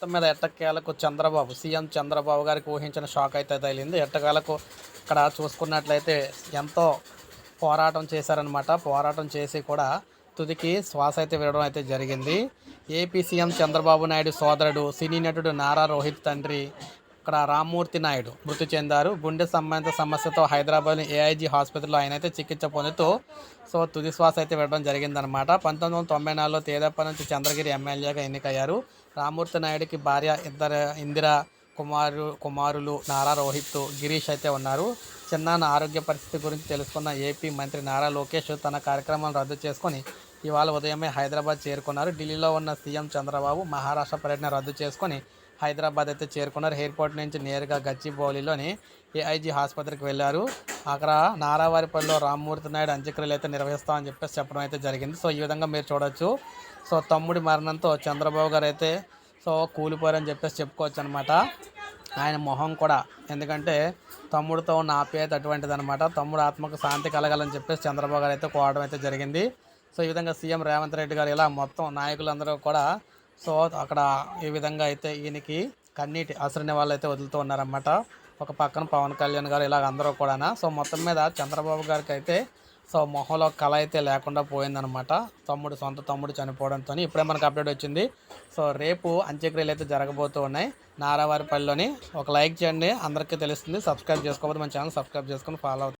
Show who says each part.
Speaker 1: మొత్తం మీద ఎట్టకేలకు చంద్రబాబు సీఎం చంద్రబాబు గారికి ఊహించిన షాక్ అయితే తగిలింది. ఎట్టకేలకు ఇక్కడ చూసుకున్నట్లయితే ఎంతో పోరాటం చేశారనమాట పోరాటం చేసి కూడా తుదికి శ్వాస అయితే విడడం అయితే జరిగింది. ఏపీ సీఎం చంద్రబాబు నాయుడు సోదరుడు సినీ నటుడు నారా రోహిత్ తండ్రి ఇక్కడ రామ్మూర్తి నాయుడు మృతి చెందారు. గుండె సంబంధిత సమస్యతో హైదరాబాద్లోని ఏఐజీ హాస్పిటల్లో ఆయన అయితే చికిత్స పొందుతూ సో తుది శ్వాస అయితే విడడం జరిగిందనమాట పంతొమ్మిది వందల తొంభై నాలుగులో తేదప్ప నుంచి చంద్రగిరి ఎమ్మెల్యేగా ఎన్నికయ్యారు. రామ్మూర్తి నాయుడికి భార్య ఇద్దరు ఇందిరా కుమారు కుమారులు నారా రోహిత్ గిరీష్ అయితే ఉన్నారు. చిన్నాన్న ఆరోగ్య పరిస్థితి గురించి తెలుసుకున్న ఏపీ మంత్రి నారా లోకేష్ తన కార్యక్రమాలను రద్దు చేసుకొని ఇవాళ ఉదయమే హైదరాబాద్ చేరుకున్నారు. ఢిల్లీలో ఉన్న సీఎం చంద్రబాబు మహారాష్ట్ర పర్యటన రద్దు చేసుకొని హైదరాబాద్ అయితే చేరుకున్నారు. ఎయిర్పోర్ట్ నుంచి నేరుగా గచ్చిబౌలిలోని ఏఐజీ ఆసుపత్రికి వెళ్ళారు. అక్కడ నారావారిపల్లిలో రామ్మూర్తి నాయుడు అంత్యక్రియలు అయితే నిర్వహిస్తామని చెప్పేసి చెప్పడం అయితే జరిగింది. సో ఈ విధంగా మీరు చూడొచ్చు. సో తమ్ముడి మరణంతో చంద్రబాబు గారు అయితే సో కూలిపోయారని చెప్పేసి చెప్పుకోవచ్చు అనమాట ఆయన మొహం కూడా ఎందుకంటే తమ్ముడితో ఉన్న ఆప్యాయత అటువంటిది అనమాట తమ్ముడు ఆత్మకు శాంతి కలగాలని చెప్పేసి చంద్రబాబు గారు అయితే కోవడం అయితే జరిగింది. సో ఈ విధంగా సీఎం రేవంత్ రెడ్డి గారు ఇలా మొత్తం నాయకులందరూ కూడా సో అక్కడ ఈ విధంగా అయితే ఈయనకి కన్నీటి అసరని వాళ్ళు అయితే వదులుతూ ఉన్నారన్నమాట. ఒక పక్కన పవన్ కళ్యాణ్ గారు ఇలాగ అందరూ కూడా సో మొత్తం మీద చంద్రబాబు గారికి అయితే సో మొహంలో కళ అయితే లేకుండా పోయిందనమాట తమ్ముడు సొంత తమ్ముడు చనిపోవడంతో ఇప్పుడే మనకు అప్డేట్ వచ్చింది. సో రేపు అంత్యక్రియలు అయితే జరగబోతూ ఉన్నాయి. నారావారిపల్లిలోని ఒక లైక్ చేయండి. అందరికీ తెలుస్తుంది. సబ్స్క్రైబ్ చేసుకోకపోతే మన ఛానల్ సబ్స్క్రైబ్ చేసుకొని ఫాలో అవుతుంది